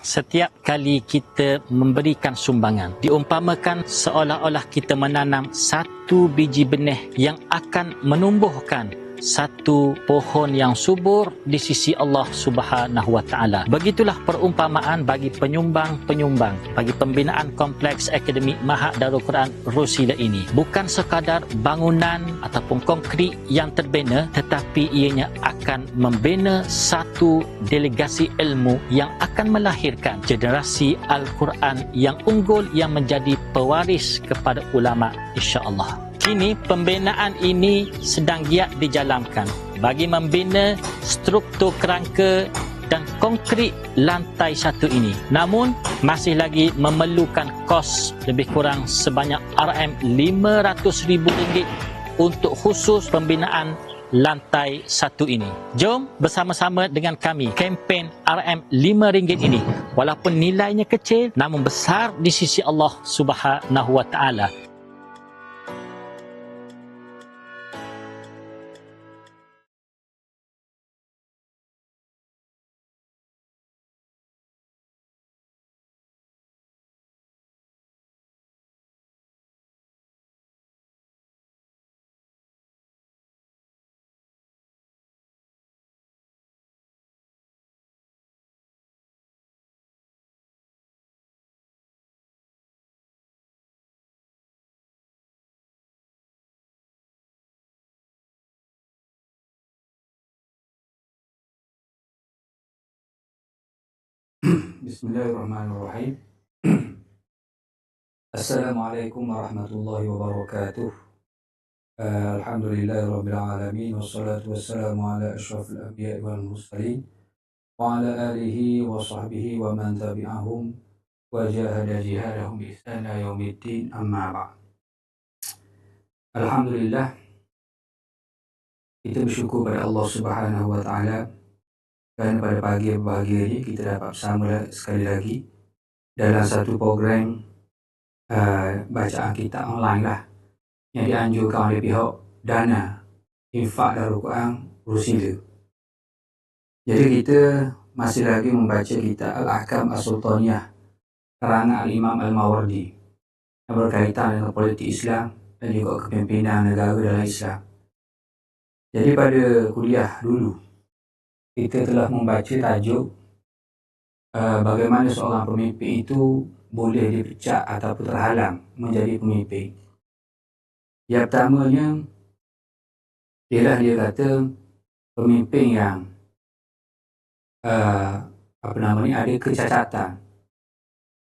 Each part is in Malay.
setiap kali kita memberikan sumbangan diumpamakan seolah-olah kita menanam satu biji benih yang akan menumbuhkan satu pohon yang subur di sisi Allah Subhanahu wa taala. Begitulah perumpamaan bagi penyumbang-penyumbang bagi pembinaan kompleks akademik Mahat Darul Quran Rusila ini. Bukan sekadar bangunan ataupun konkrit yang terbina tetapi ianya akan membina satu delegasi ilmu yang akan melahirkan generasi Al-Quran yang unggul yang menjadi pewaris kepada ulama insya-Allah. Kini pembinaan ini sedang giat dijalankan bagi membina struktur kerangka dan konkrit lantai satu ini. Namun masih lagi memerlukan kos lebih kurang sebanyak RM500,000 untuk khusus pembinaan lantai satu ini. Jom bersama-sama dengan kami kempen RM5 ini walaupun nilainya kecil namun besar di sisi Allah Subhanahu wa taala. Bismillahirrahmanirrahim. Assalamualaikum warahmatullahi wabarakatuh. Uh, Alhamdulillahirabbil alamin wassalatu wassalamu ala asyrafil anbiya'i wal mursalin wa ala alihi wa sahbihi wa man tabi'ahum wa jahada jihadahum bi ihsana yaumiddin amma ba'd. Alhamdulillah kita bersyukur pada Allah Subhanahu wa taala dan pada pagi yang berbahagia ini kita dapat bersama sekali lagi dalam satu program uh, bacaan kita online lah yang dianjurkan oleh pihak Dana Infak Darul Quran Rusila. Jadi kita masih lagi membaca kita Al-Ahkam As-Sultaniyah karangan Al-Imam Al-Mawardi yang berkaitan dengan politik Islam dan juga kepimpinan negara dalam Islam. Jadi pada kuliah dulu kita telah membaca tajuk uh, bagaimana seorang pemimpin itu boleh dipecat ataupun terhalang menjadi pemimpin. Yang pertamanya ialah dia kata pemimpin yang uh, apa namanya ada kecacatan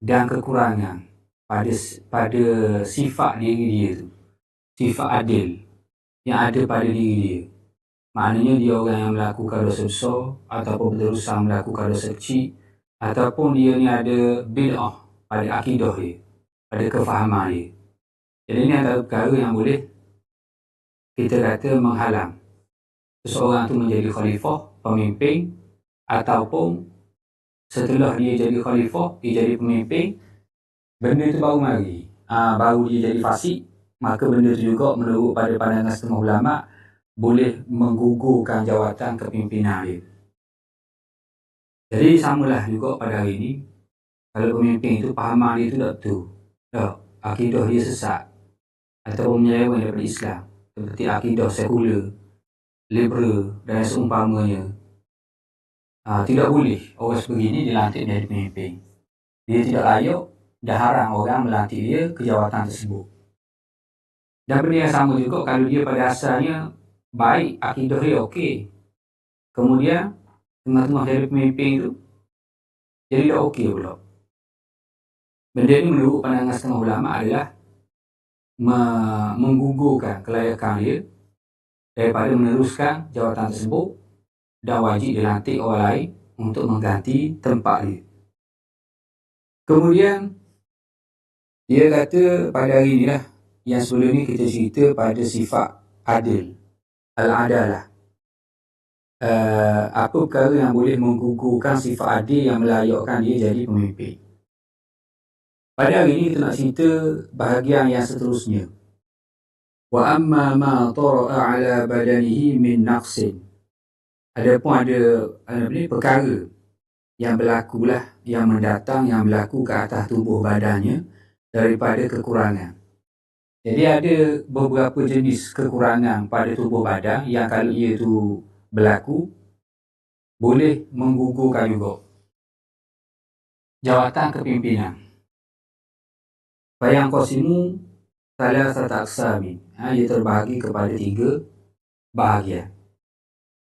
dan kekurangan pada pada sifat diri dia tu. Sifat adil yang ada pada diri dia. Maknanya dia orang yang melakukan dosa besar ataupun berusaha melakukan dosa kecil ataupun dia ni ada bid'ah pada akidah dia, pada kefahaman dia. Jadi ini antara perkara yang boleh kita kata menghalang seseorang tu menjadi khalifah, pemimpin ataupun setelah dia jadi khalifah, dia jadi pemimpin, benda tu baru mari. Ha, baru dia jadi fasik, maka benda tu juga menurut pada pandangan setengah ulama' boleh menggugurkan jawatan kepimpinan dia. Jadi samalah juga pada hari ini, kalau pemimpin itu pahaman dia itu tak betul. Tak, akidah dia sesat. Ataupun menyeleweng daripada Islam. Seperti akidah sekular, liberal dan seumpamanya. Ha, tidak boleh orang sebegini dilantik menjadi pemimpin. Dia tidak layak dan haram orang melantik dia ke jawatan tersebut. Dan benda yang sama juga kalau dia pada asalnya baik akidah dia okey. Kemudian tengah-tengah jadi pemimpin itu jadi tak okey pula. Benda ini menurut pandangan setengah ulama adalah menggugurkan kelayakan dia daripada meneruskan jawatan tersebut dan wajib dilantik orang lain untuk mengganti tempat dia. Kemudian dia kata pada hari ini lah yang sebelum ni kita cerita pada sifat adil al-adalah. Uh, apa perkara yang boleh menggugurkan sifat adil yang melayakkan dia jadi pemimpin. Pada hari ini kita nak cerita bahagian yang seterusnya. Wa amma ma tara'a ala badanihi min naqsin. Ada pun ada apa ni perkara yang berlakulah yang mendatang yang berlaku ke atas tubuh badannya daripada kekurangan. Jadi ada beberapa jenis kekurangan pada tubuh badan yang kalau ia itu berlaku boleh menggugurkan juga jawatan kepimpinan. Bayang Qasimu salah satu aksami. Ha, ia terbahagi kepada tiga bahagian.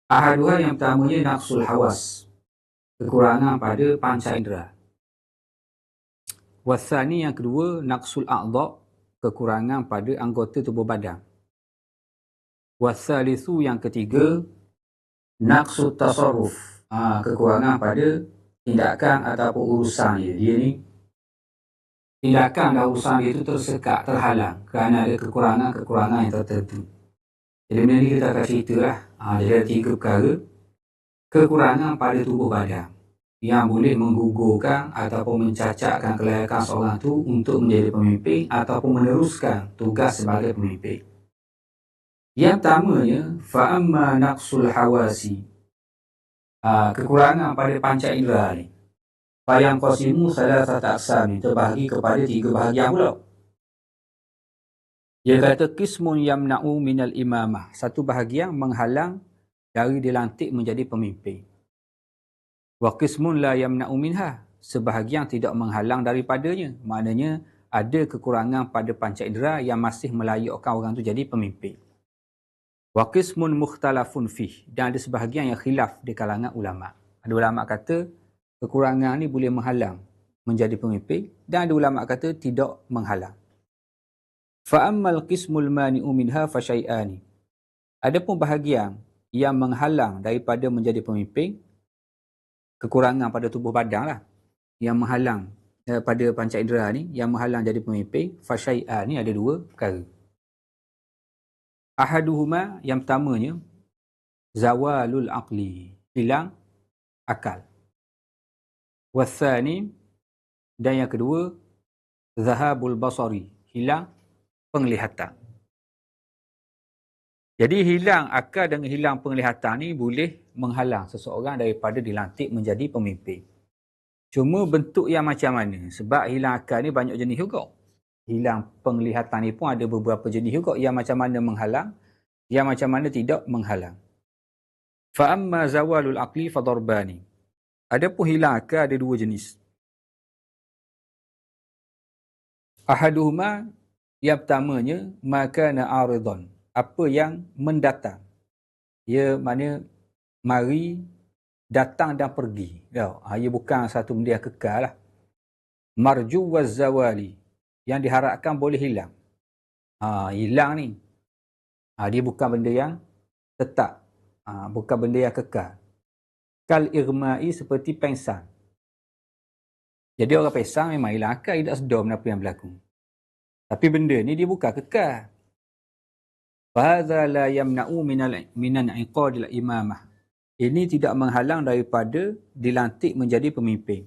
Ahaduha yang pertamanya nafsul hawas. Kekurangan pada panca indera. Wasani yang kedua naqsul a'dha kekurangan pada anggota tubuh badan. Wasalisu yang ketiga, naqsu tasarruf, ha, kekurangan pada tindakan ataupun urusan dia. Dia ni tindakan dan urusan dia itu tersekat, terhalang kerana ada kekurangan-kekurangan yang tertentu. Jadi benda ni kita akan cerita lah. Ha, jadi ada tiga perkara. Kekurangan pada tubuh badan yang boleh menggugurkan ataupun mencacatkan kelayakan seorang tu untuk menjadi pemimpin ataupun meneruskan tugas sebagai pemimpin. Yang pertamanya, fa'amma naqsul hawasi. Ha, kekurangan pada panca indera ni. Fayang qasimu salah satu aksam ni terbahagi kepada tiga bahagian pula. Dia kata kismun yamna'u minal imamah. Satu bahagian menghalang dari dilantik menjadi pemimpin. Wa qismun la yamna'u minha. Sebahagian tidak menghalang daripadanya. Maknanya ada kekurangan pada panca indera yang masih melayakkan orang tu jadi pemimpin. Wa qismun mukhtalafun fih. Dan ada sebahagian yang khilaf di kalangan ulama. Ada ulama kata kekurangan ni boleh menghalang menjadi pemimpin dan ada ulama kata tidak menghalang. Fa ammal qismul mani'u minha fa syai'ani. Adapun bahagian yang menghalang daripada menjadi pemimpin kekurangan pada tubuh badan lah yang menghalang eh, pada panca indera ni yang menghalang jadi pemimpin. Fasyai'a ni ada dua perkara. Ahaduhuma yang pertamanya zawalul aqli hilang akal. Wasani dan yang kedua zahabul basari hilang penglihatan jadi hilang akal dan hilang penglihatan ni boleh menghalang seseorang daripada dilantik menjadi pemimpin. Cuma bentuk yang macam mana? Sebab hilang akal ni banyak jenis juga. Hilang penglihatan ni pun ada beberapa jenis juga yang macam mana menghalang, yang macam mana tidak menghalang. Fa amma zawalul aqli fa darbani. Adapun hilang akal ada dua jenis. Ahaduhuma yang pertamanya maka na aridan apa yang mendatang. Ia mana mari datang dan pergi. Ya, ia bukan satu benda yang kekal lah. Marju wa zawali. Yang diharapkan boleh hilang. Ha, hilang ni. Ha, dia bukan benda yang tetap. Ha, bukan benda yang kekal. Kal irma'i seperti pengsan. Jadi orang pengsan memang hilang akal. Dia tak sedar apa yang berlaku. Tapi benda ni dia bukan kekal. Fahadha la yamna'u minal minan iqadil imamah. Ini tidak menghalang daripada dilantik menjadi pemimpin.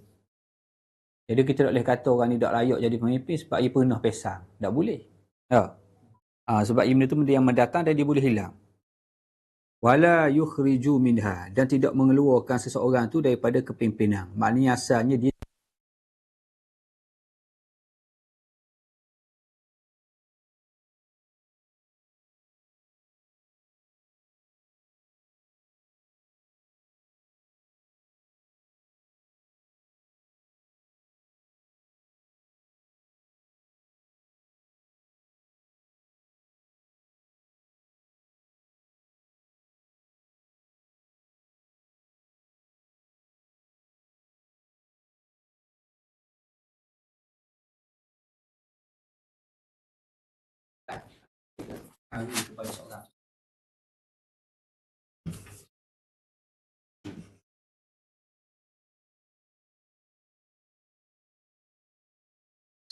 Jadi kita tak boleh kata orang ni tak layak jadi pemimpin sebab ia pernah pesang. Tak boleh. Ya. Ha, sebab ia tu benda yang mendatang dan dia boleh hilang. Wala yukhriju minha. Dan tidak mengeluarkan seseorang tu daripada kepimpinan. Maknanya asalnya dia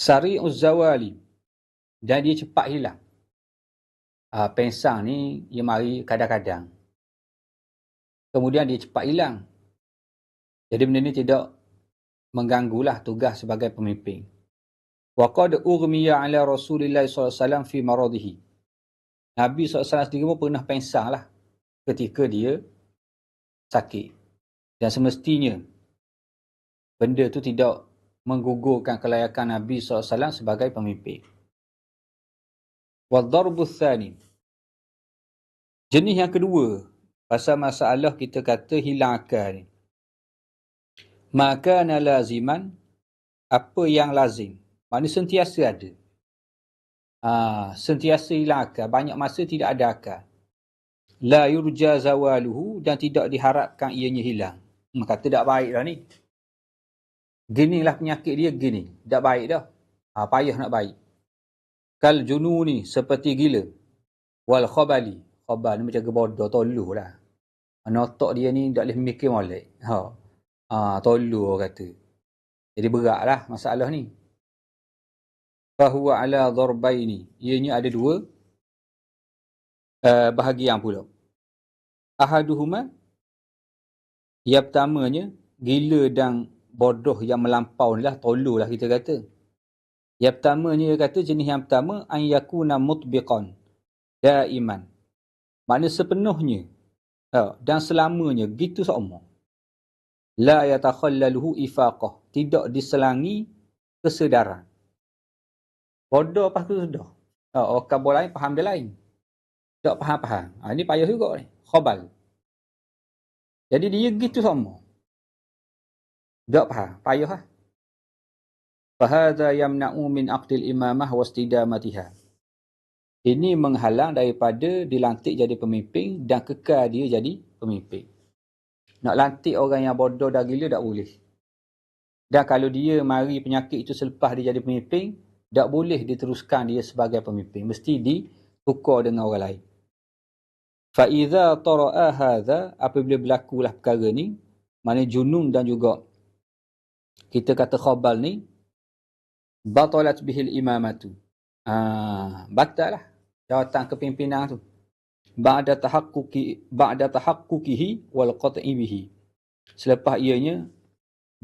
Sari Uzzawali dan dia cepat hilang. Uh, pensang ni dia mari kadang-kadang. Kemudian dia cepat hilang. Jadi benda ni tidak mengganggulah tugas sebagai pemimpin. Wa qad urmiya ala Rasulillah SAW fi maradihi. Nabi SAW sendiri pun pernah pensang lah ketika dia sakit. Dan semestinya benda tu tidak menggugurkan kelayakan Nabi SAW sebagai pemimpin. Wadharbu thani. Jenis yang kedua, pasal masalah kita kata hilang akal ni. Maka laziman, apa yang lazim. Maknanya sentiasa ada. Ha, sentiasa hilang akal. Banyak masa tidak ada akal. La yurja zawaluhu dan tidak diharapkan ianya hilang. Hmm, kata tak baik dah ni. Ginilah penyakit dia gini. Tak baik dah. Ha, payah nak baik. Kal junu ni seperti gila. Wal khabali. Khabal ni macam kebodoh. Tolu lah. Notok dia ni tak boleh mikir molek. Ha. Ha, tolu orang kata. Jadi berat lah masalah ni. Fahuwa ala dharbaini. Ianya ada dua uh, bahagian pula. Ahaduhuma. Yang pertamanya. Gila dan bodoh yang melampau lah, tolu lah kita kata. Yang pertama ni dia kata jenis yang pertama an yakuna mutbiqan daiman. Makna sepenuhnya ha, dan selamanya gitu seumur. La yatakhallaluhu ifaqah. Tidak diselangi kesedaran. Bodoh apa tu sudah. Ha, orang kabur lain faham dia lain. Tak faham-faham. Ha, ini payah juga ni. Khobal. Jadi dia gitu semua. Tak faham. Payah lah. Fahadha yamna'u min aqdil imamah wastidamatiha. Ini menghalang daripada dilantik jadi pemimpin dan kekal dia jadi pemimpin. Nak lantik orang yang bodoh dah gila tak boleh. Dan kalau dia mari penyakit itu selepas dia jadi pemimpin, tak boleh diteruskan dia sebagai pemimpin. Mesti ditukar dengan orang lain. Fa'idha tara'a hadha, apabila berlakulah perkara ni, mana junun dan juga kita kata khabal ni batalat bihil imamatu ah batal lah jawatan kepimpinan tu ba'da tahaqquqi ba'da tahaqquqihi wal qat'i bihi selepas ianya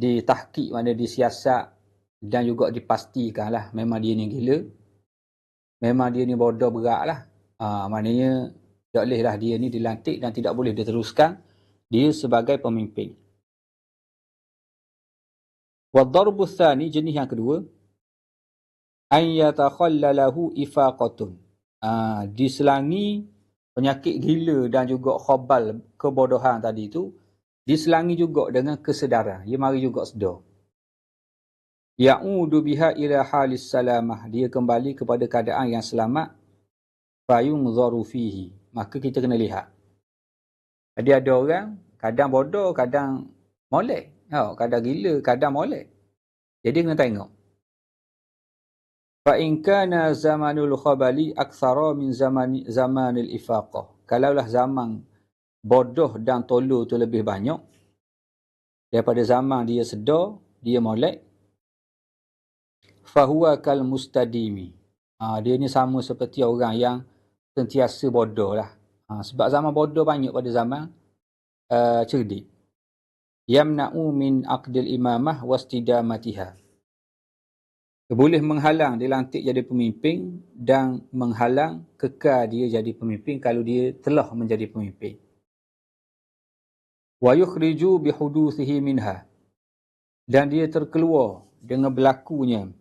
ditahqiq mana disiasat dan juga dipastikan lah memang dia ni gila memang dia ni bodoh berat lah ah, maknanya tak boleh lah dia ni dilantik dan tidak boleh diteruskan dia sebagai pemimpin Wadarbu thani jenis yang kedua an yatakhallalahu ifaqatun. Ah diselangi penyakit gila dan juga khabal kebodohan tadi itu diselangi juga dengan kesedaran. Dia mari juga sedar. Ya'udu biha ila halis salamah. Dia kembali kepada keadaan yang selamat. Fayung zaru fihi. Maka kita kena lihat. Jadi ada orang kadang bodoh, kadang molek. Oh, kadang gila, kadang molek. Jadi kena tengok. Fa in kana zamanul khabali aktsara min zaman zamanil ifaqah. Kalaulah zaman bodoh dan tolu tu lebih banyak daripada zaman dia sedar, dia molek. Fa huwa kal mustadimi. Ha, dia ni sama seperti orang yang sentiasa bodoh lah. Ha, sebab zaman bodoh banyak pada zaman uh, cerdik yamna'u min aqdil imamah wastidamatiha. Boleh menghalang dilantik jadi pemimpin dan menghalang kekal dia jadi pemimpin kalau dia telah menjadi pemimpin. Wa yukhriju bihuduthihi minha. Dan dia terkeluar dengan berlakunya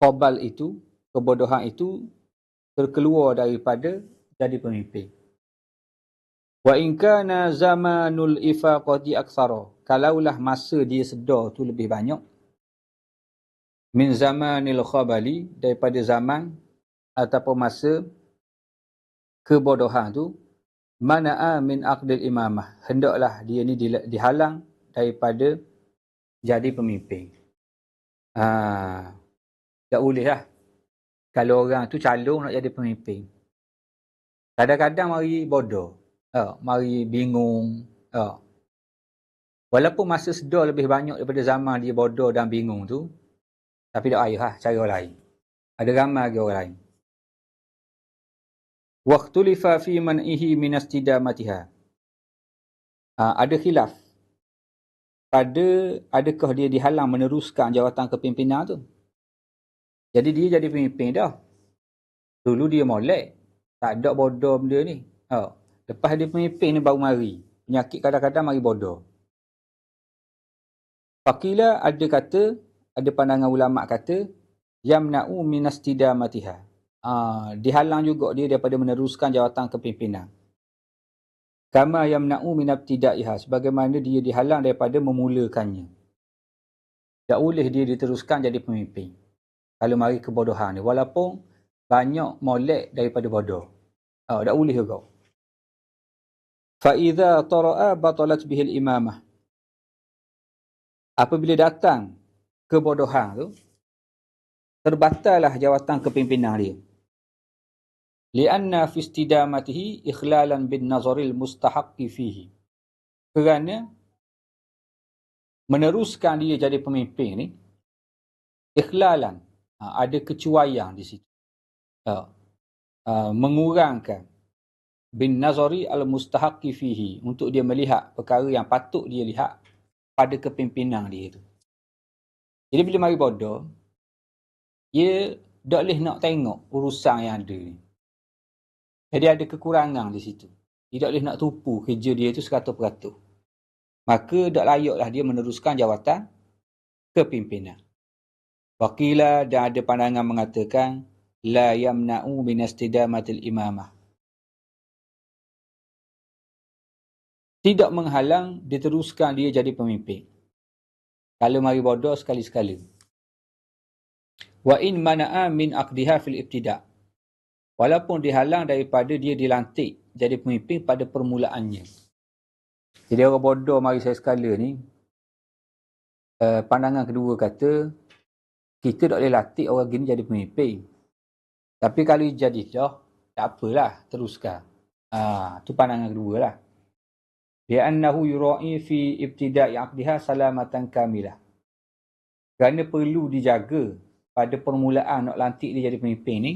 kobal itu, kebodohan itu terkeluar daripada jadi pemimpin. Wa in kana zamanul ifaqati aktsara. Kalaulah masa dia sedar tu lebih banyak min zamanil khabali daripada zaman ataupun masa kebodohan tu mana min aqdil imamah hendaklah dia ni dihalang daripada jadi pemimpin. Ha, tak boleh lah. Kalau orang tu calon nak jadi pemimpin. Kadang-kadang mari bodoh. Ha, mari bingung. Ha. Walaupun masa sedar lebih banyak daripada zaman dia bodoh dan bingung tu. Tapi tak payah lah, cara lain. Ada ramai lagi orang lain. Waktulifa fi man'ihi minas tidamatiha. Ha, ada khilaf. Pada adakah dia dihalang meneruskan jawatan kepimpinan tu. Jadi dia jadi pemimpin dah. Dulu dia molek. Tak ada bodoh benda ni. Ha. Lepas dia pemimpin ni baru mari. Penyakit kadang-kadang mari bodoh. Fakila ada kata, ada pandangan ulama kata, yamna'u minastidamatiha. Ah, dihalang juga dia daripada meneruskan jawatan kepimpinan. Kama yamna'u minabtidaiha. Sebagaimana dia dihalang daripada memulakannya. Tak boleh dia diteruskan jadi pemimpin. Kalau mari kebodohan ni. Walaupun banyak molek daripada bodoh. Oh, tak boleh juga. Fa'idha tara'a batalat bihil imamah. Apabila datang kebodohan tu, terbatallah jawatan kepimpinan dia. Lianna fi istidamatihi ikhlalan bin nazaril mustahaqqi fihi. Kerana meneruskan dia jadi pemimpin ni ikhlalan ada kecuaian di situ. Ha, ha, mengurangkan bin nazari al mustahaqqi fihi untuk dia melihat perkara yang patut dia lihat pada kepimpinan dia itu. Jadi bila mari bodoh, dia tak boleh nak tengok urusan yang ada ni. Jadi ada kekurangan di situ. Dia tak boleh nak tupu kerja dia itu seratus peratus. Maka tak layaklah dia meneruskan jawatan kepimpinan. Wakila dan ada pandangan mengatakan la yamna'u min istidamatil imamah. Tidak menghalang diteruskan dia jadi pemimpin. Kalau mari bodoh sekali-sekala wa in mana'a min aqdiha fil ibtida walaupun dihalang daripada dia dilantik jadi pemimpin pada permulaannya jadi orang bodoh mari saya sekala ni uh, pandangan kedua kata kita tak boleh latih orang gini jadi pemimpin tapi kalau jadi dah tak apalah teruskan ah tu pandangan kedua lah dia annahu yura'i fi ibtida'i aqdiha salamatan kamilah kerana perlu dijaga pada permulaan nak lantik dia jadi pemimpin ni,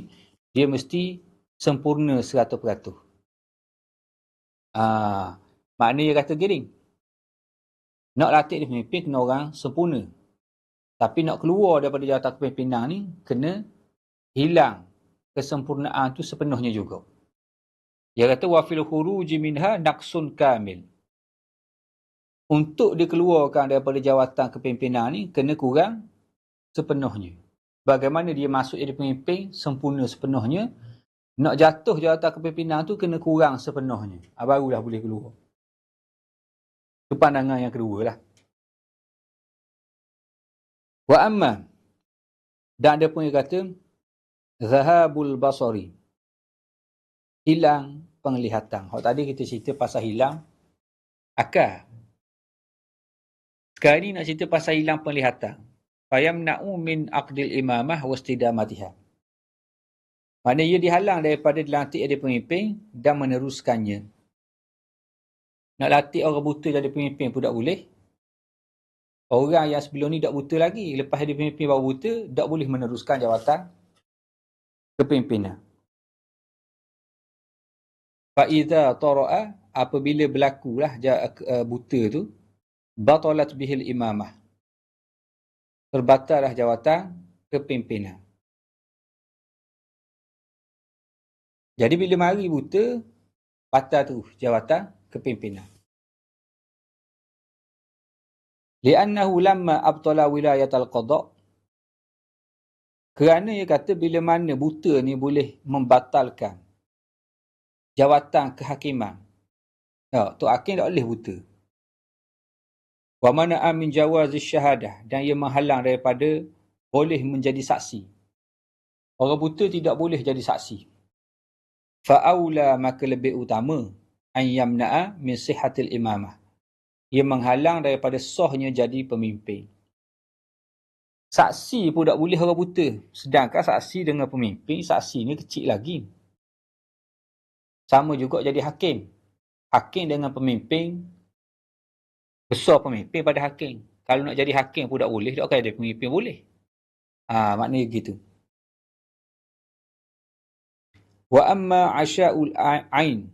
dia mesti sempurna 100%. Ah, maknanya dia kata gini. Nak lantik dia pemimpin kena orang sempurna. Tapi nak keluar daripada jawatan kepimpinan ni kena hilang kesempurnaan tu sepenuhnya juga. Dia kata wa fil khuruji minha naqsun kamil. Untuk dikeluarkan daripada jawatan kepimpinan ni kena kurang sepenuhnya. Bagaimana dia masuk jadi pemimpin sempurna sepenuhnya. Nak jatuh jawatan kepimpinan tu kena kurang sepenuhnya. Ha, barulah boleh keluar. Itu pandangan yang kedua lah wa amma dan ada pun yang kata zahabul basari hilang penglihatan Hak tadi kita cerita pasal hilang akal sekarang ni nak cerita pasal hilang penglihatan fayamna'u min aqdil imamah wastidamatiha. Mana ia dihalang daripada dilantik jadi pemimpin dan meneruskannya. Nak latih orang buta jadi pemimpin pun tak boleh. Orang yang sebelum ni tak buta lagi. Lepas jadi pemimpin baru buta, tak boleh meneruskan jawatan kepimpinan. Fa'idha tara'a apabila berlakulah uh, buta tu, batalat bihil imamah terbatallah jawatan kepimpinan. Jadi bila mari buta, batal tu jawatan kepimpinan. Li'annahu lamma abtala wilayat al-qadha' kerana ia kata bila mana buta ni boleh membatalkan jawatan kehakiman. Ya, tu hakim tak boleh buta wa mana amin jawazi syahadah dan ia menghalang daripada boleh menjadi saksi. Orang buta tidak boleh jadi saksi. Fa'aula maka lebih utama an yamna'a min sihatil imamah. Ia menghalang daripada sahnya jadi pemimpin. Saksi pun tak boleh orang buta. Sedangkan saksi dengan pemimpin, saksi ni kecil lagi. Sama juga jadi hakim. Hakim dengan pemimpin, besar pemimpin pada hakim. Kalau nak jadi hakim pun tak boleh, tak dia pemimpin boleh. Ha, maknanya gitu. Wa amma asya'ul ain.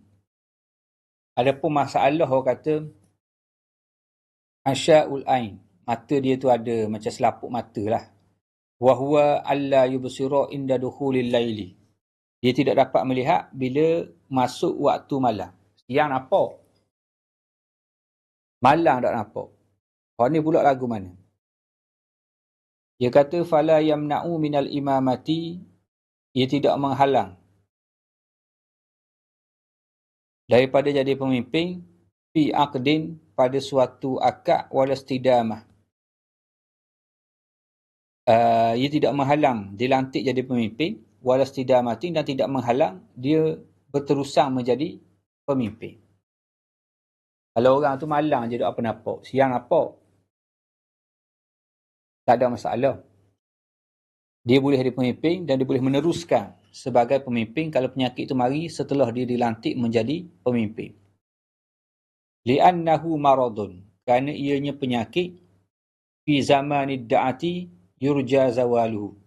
Adapun masalah orang kata asya'ul ain. Mata dia tu ada macam selaput mata lah. Wa huwa alla yubsira inda dukhulil laili. Dia tidak dapat melihat bila masuk waktu malam. Yang nampak Malang tak nampak. Kau ni pula lagu mana? Dia kata fala yamna'u minal imamati ia tidak menghalang daripada jadi pemimpin fi aqdin pada suatu akad walastidamah. Uh, ia tidak menghalang dilantik jadi pemimpin walastidamatin dan tidak menghalang dia berterusan menjadi pemimpin. Kalau orang tu malang je duk apa nampak, siang apa? Tak ada masalah. Dia boleh jadi pemimpin dan dia boleh meneruskan sebagai pemimpin kalau penyakit itu mari setelah dia dilantik menjadi pemimpin. Li'annahu maradun. Kerana ianya penyakit fi zamanid da'ati yurja zawaluhu.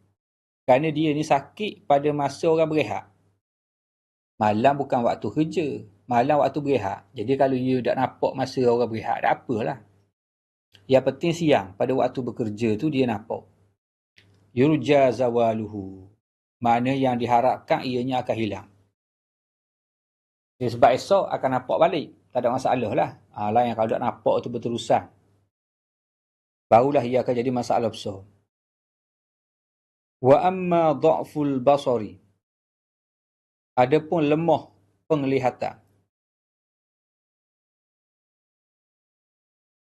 Kerana dia ni sakit pada masa orang berehat. Malam bukan waktu kerja malam waktu berehat. Jadi kalau you tak nampak masa orang berehat, tak apalah. Yang penting siang, pada waktu bekerja tu dia nampak. Yurja zawaluhu. Mana yang diharapkan ianya akan hilang. Sebab esok akan nampak balik. Tak ada masalah lah. Ha, lah yang kalau tak nampak tu berterusan. Barulah ia akan jadi masalah besar. Wa amma dha'ful basari. Adapun lemah penglihatan.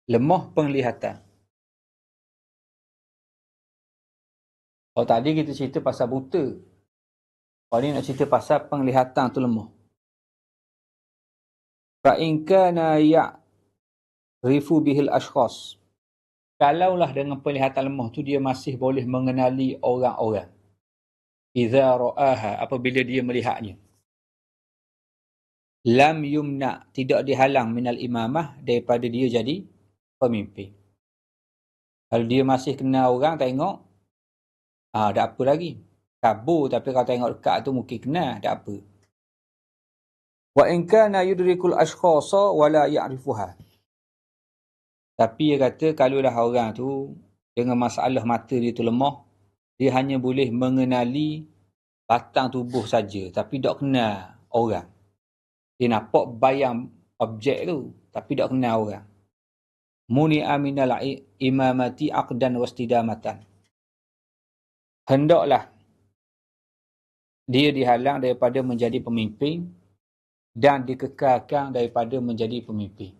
lemah penglihatan. Kalau tadi kita cerita pasal buta. Kalau ni nak cerita pasal penglihatan tu lemah. Fa'in kana ya'rifu bihil ashkhas. Kalaulah dengan penglihatan lemah tu dia masih boleh mengenali orang-orang. Iza ra'aha apabila dia melihatnya. Lam yumna tidak dihalang minal imamah daripada dia jadi pemimpin. Kalau dia masih kenal orang tengok, ah tak apa lagi. Kabur tapi kalau tengok dekat tu mungkin kenal, tak apa. Wa in kana yudrikul ashkhasa wa la ya'rifuha. Tapi dia kata kalau dah orang tu dengan masalah mata dia tu lemah, dia hanya boleh mengenali batang tubuh saja tapi tak kenal orang. Dia nampak bayang objek tu tapi tak kenal orang muni'a minal imamati aqdan wastidamatan. Hendaklah dia dihalang daripada menjadi pemimpin dan dikekalkan daripada menjadi pemimpin.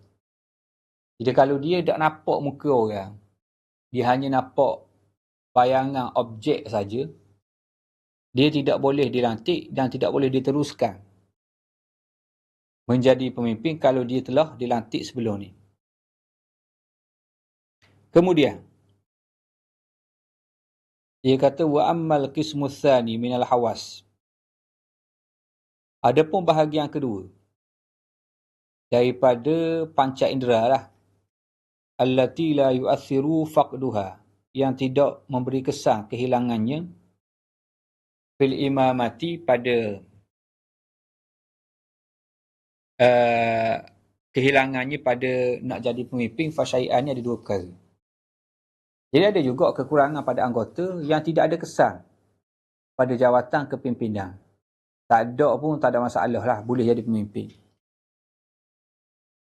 Jadi kalau dia tak nampak muka orang, dia hanya nampak bayangan objek saja, dia tidak boleh dilantik dan tidak boleh diteruskan menjadi pemimpin kalau dia telah dilantik sebelum ni. Kemudian dia kata wa ammal qismu tsani minal hawas. Adapun bahagian kedua daripada panca indera lah allati la yu'athiru faqduha yang tidak memberi kesan kehilangannya fil imamati pada uh, kehilangannya pada nak jadi pemimpin fasyai'annya ada dua perkara. Jadi ada juga kekurangan pada anggota yang tidak ada kesan pada jawatan kepimpinan. Tak ada pun tak ada masalah lah. Boleh jadi pemimpin.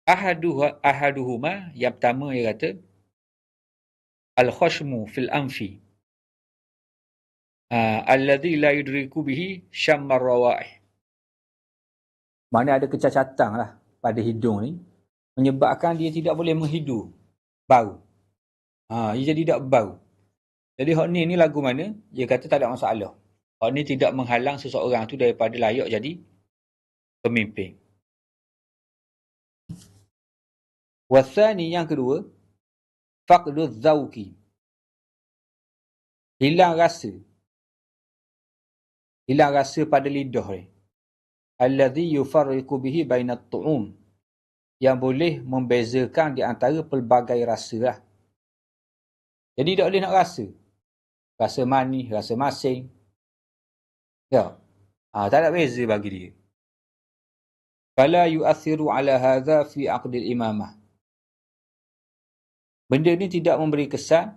Ahaduh, ahaduhuma yang pertama dia kata Al-khashmu fil anfi uh, Alladhi la yudriku bihi syammar rawaih Mana ada kecacatan lah pada hidung ni menyebabkan dia tidak boleh menghidu bau. Ha, ia jadi tak bau. Jadi hak ni ni lagu mana? Dia kata tak ada masalah. Hak ni tidak menghalang seseorang tu daripada layak jadi pemimpin. Wasani yang kedua, faqdu zauki. Hilang rasa. Hilang rasa pada lidah ni. Alladhi yufarriqu bihi bainat tu'um. Yang boleh membezakan di antara pelbagai rasa lah. Jadi tak boleh nak rasa. Rasa manis, rasa masing. Ya. Ha, tak ada beza bagi dia. Fala yu'athiru ala hadha fi aqdil imamah. Benda ni tidak memberi kesan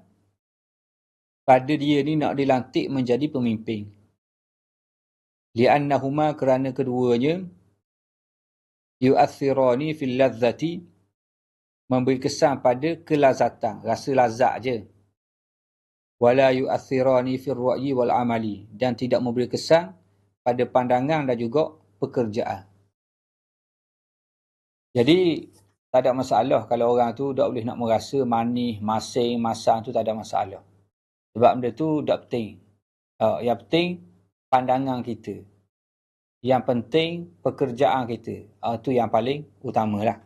pada dia ni nak dilantik menjadi pemimpin. Li'annahuma kerana keduanya yu'athirani fil ladzati memberi kesan pada kelazatan, rasa lazat je wala yu'athirani fi ra'yi wal amali dan tidak memberi kesan pada pandangan dan juga pekerjaan. Jadi tak ada masalah kalau orang tu tak boleh nak merasa manis, masing, masang tu tak ada masalah. Sebab benda tu tak penting. Uh, yang penting pandangan kita. Yang penting pekerjaan kita. Uh, tu yang paling utamalah.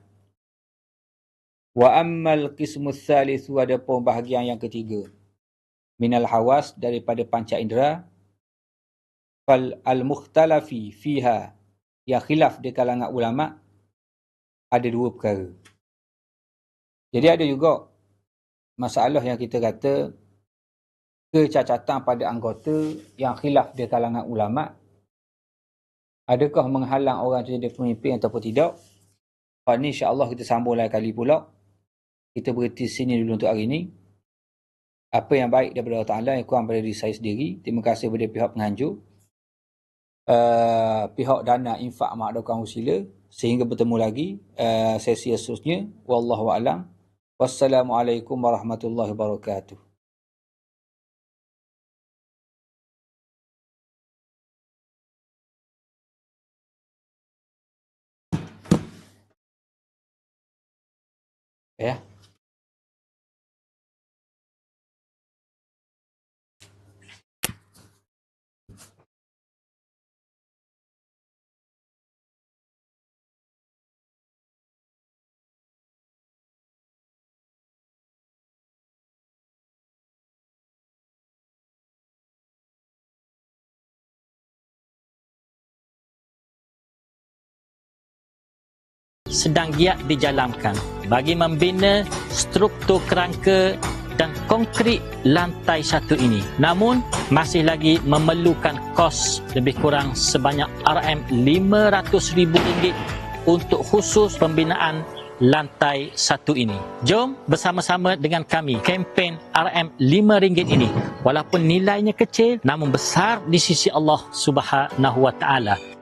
Wa ammal qismu thalithu ada pun bahagian yang ketiga minal hawas daripada panca indera. Fal al mukhtalafi fiha ya khilaf di kalangan ulama ada dua perkara. Jadi ada juga masalah yang kita kata kecacatan pada anggota yang khilaf di kalangan ulama. Adakah menghalang orang jadi pemimpin ataupun tidak? Pak ni insya-Allah kita sambung lain kali pula. Kita berhenti sini dulu untuk hari ini apa yang baik daripada Allah Ta'ala yang kurang pada diri saya sendiri. Terima kasih kepada pihak penganjur. Uh, pihak dana infak ma'adukan usila. Sehingga bertemu lagi uh, sesi seterusnya. Wallahu'alam. Wassalamualaikum warahmatullahi wabarakatuh. Yeah. Sedang giat dijalankan bagi membina struktur kerangka dan konkrit lantai satu ini. Namun, masih lagi memerlukan kos lebih kurang sebanyak RM500,000 untuk khusus pembinaan lantai satu ini. Jom bersama-sama dengan kami kempen RM5 ini. Walaupun nilainya kecil, namun besar di sisi Allah Subhanahu Wa Taala